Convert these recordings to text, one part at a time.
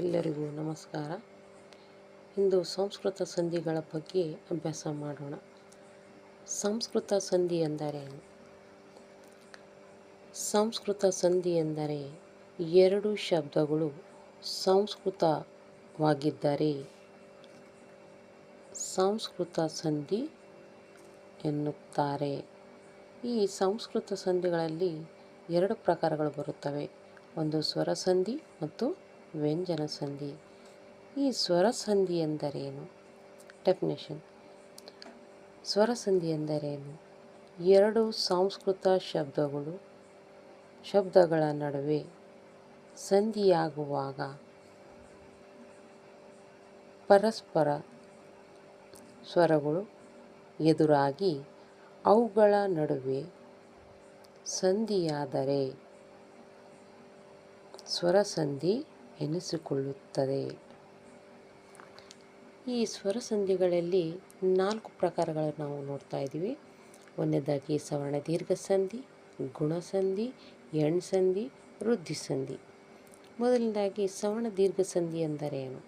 ಎಲ್ಲರಿಗೂ ನಮಸ್ಕಾರ. ಇಂದು ಸಂಸ್ಕೃತ ಸಂಧಿಗಳ ಬಗ್ಗೆ ಅಭ್ಯಾಸ ಮಾಡೋಣ. ಸಂಸ್ಕೃತ ಸಂಧಿ ಎಂದರೇನು ಸಂಸ್ಕೃತ ಸಂಧಿ ಎಂದರೆ ಎರಡು ಶಬ್ದಗಳು ಸಂಸ್ಕೃತವಾಗಿದ್ದರೆ. ಸಂಸ್ಕೃತ ಸಂಧಿ ಎನ್ನುತ್ತಾರೆ. ಈ ಸಂಸ್ಕೃತ ಸಂಧಿಗಳಲ್ಲಿ ಎರಡು ಪ್ರಕಾರಗಳು ಬರುತ್ತವೆ. ಒಂದು ಸ್ವರ ಸಂಧಿ ಮತ್ತು ವ್ಯಂಜನ ಸಂಧಿ ಈ ಸ್ವರ ಸಂಧಿ ಎಂದರೇನು? ಡೆಫಿನೇಷನ್ ಸ್ವರ ಸಂಧಿ ಎಂದರೇನು? ಎರಡು ಸಂಸ್ಕೃತ ಶಬ್ದಗಳು, ಶಬ್ದಗಳ ನಡುವೆ ಸಂಧಿಯಾಗುವಾಗ ಪರಸ್ಪರ ಸ್ವರಗಳು ಎದುರಾಗಿ ಅವುಗಳ ನಡುವೆ ಸಂಧಿಯಾದರೆ ಸ್ವರಸಂಧಿ ಎನಿಸಿಕೊಳ್ಳುತ್ತದೆ. ಈ ಸ್ವರ ಸಂಧಿಗಳಲ್ಲಿ ನಾಲ್ಕು ಪ್ರಕಾರಗಳನ್ನು ನಾವು ನೋಡ್ತಾ ಇದ್ದೀವಿ. ಒಂದನೇದಾಗಿ ಸವರ್ಣ ದೀರ್ಘ ಸಂಧಿ ಗುಣಸಂಧಿ ಎಣ್ಸಂಧಿ ವೃದ್ಧಿಸಂಧಿ ಮೊದಲನೇದಾಗಿ ಸವರ್ಣ ದೀರ್ಘ ಸಂಧಿ ಎಂದರೇನು?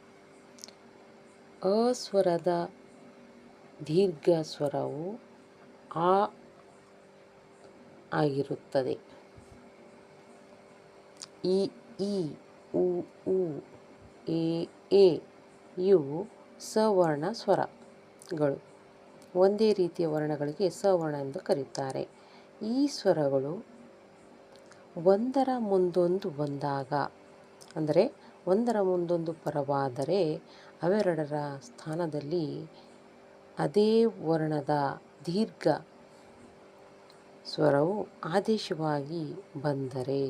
ಅಸ್ವರದ ದೀರ್ಘ ಸ್ವರವು ಆ ಆಗಿರುತ್ತದೆ. ಈ ಈ ಉ ಉ, ಎ ಎ ಇವು ಸವರ್ಣ ಸ್ವರಗಳು ಒಂದೇ ರೀತಿಯ ವರ್ಣಗಳಿಗೆ ಸವರ್ಣ ಎಂದು ಕರೆಯುತ್ತಾರೆ ಈ ಸ್ವರಗಳು ಒಂದರ ಮುಂದೊಂದು ಬಂದಾಗ, ಅಂದರೆ ಒಂದರ ಮುಂದೊಂದು ಪರವಾದರೆ ಅವೆರಡರ ಸ್ಥಾನದಲ್ಲಿ ಅದೇ ವರ್ಣದ ದೀರ್ಘ ಸ್ವರವು ಆದೇಶವಾಗಿ ಬಂದರೆ.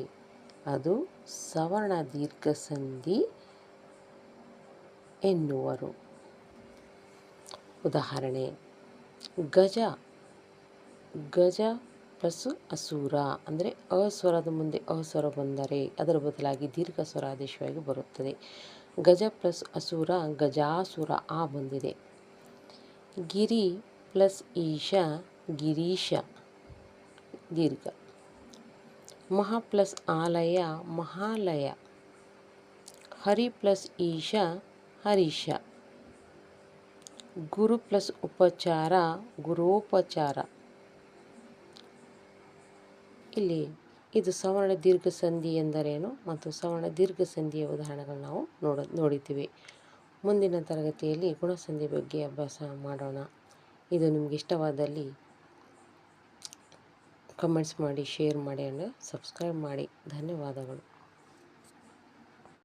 ಅದು ಸವರ್ಣ ದೀರ್ಘ ಸಂಧಿ ಎನ್ನುವರು. ಉದಾಹರಣೆ, ಗಜ ಗಜ ಪ್ಲಸ್ ಅಸುರ ಅಂದರೆ ಅಸ್ವರದ ಮುಂದೆ ಅಸ್ವರ ಬಂದರೆ ಅದರ ಬದಲಾಗಿ ದೀರ್ಘ ಸ್ವರ ಆದೇಶವಾಗಿ ಬರುತ್ತದೆ. ಗಜ ಪ್ಲಸ್ ಅಸುರ, ಗಜಾಸುರ ಆ ಬಂದಿದೆ. ಗಿರಿ ಪ್ಲಸ್ ಈಶ, ಗಿರೀಶ, ದೀರ್ಘ. ಮಹಾ ಪ್ಲಸ್ ಆಲಯ, ಮಹಾಲಯ. ಹರಿ ಪ್ಲಸ್ ಈಶ, ಹರೀಶ. ಗುರು ಪ್ಲಸ್ ಉಪಚಾರ, ಗುರೋಪಚಾರ. ಇಲ್ಲಿ ಇದು ಸವರ್ಣ ದೀರ್ಘ ಸಂಧಿ ಎಂದರೇನು ಮತ್ತು ಸವರ್ಣ ದೀರ್ಘ ಸಂಧಿಯ ಉದಾಹರಣೆಗಳು ನಾವು ನೋಡ, ನೋಡಿದ್ದೀವಿ. ಮುಂದಿನ ತರಗತಿಯಲ್ಲಿ ಗುಣಸಂಧಿ ಬಗ್ಗೆ ಅಭ್ಯಾಸ ಮಾಡೋಣ. ಇದು ನಿಮಗೆ ಇಷ್ಟವಾದಲ್ಲಿ ಕಮೆಂಟ್ಸ್ ಮಾಡಿ ಶೇರ್ ಮಾಡಿ ಆ್ಯಂಡ್ ಸಬ್ಸ್ಕ್ರೈಬ್ ಮಾಡಿ. ಧನ್ಯವಾದಗಳು.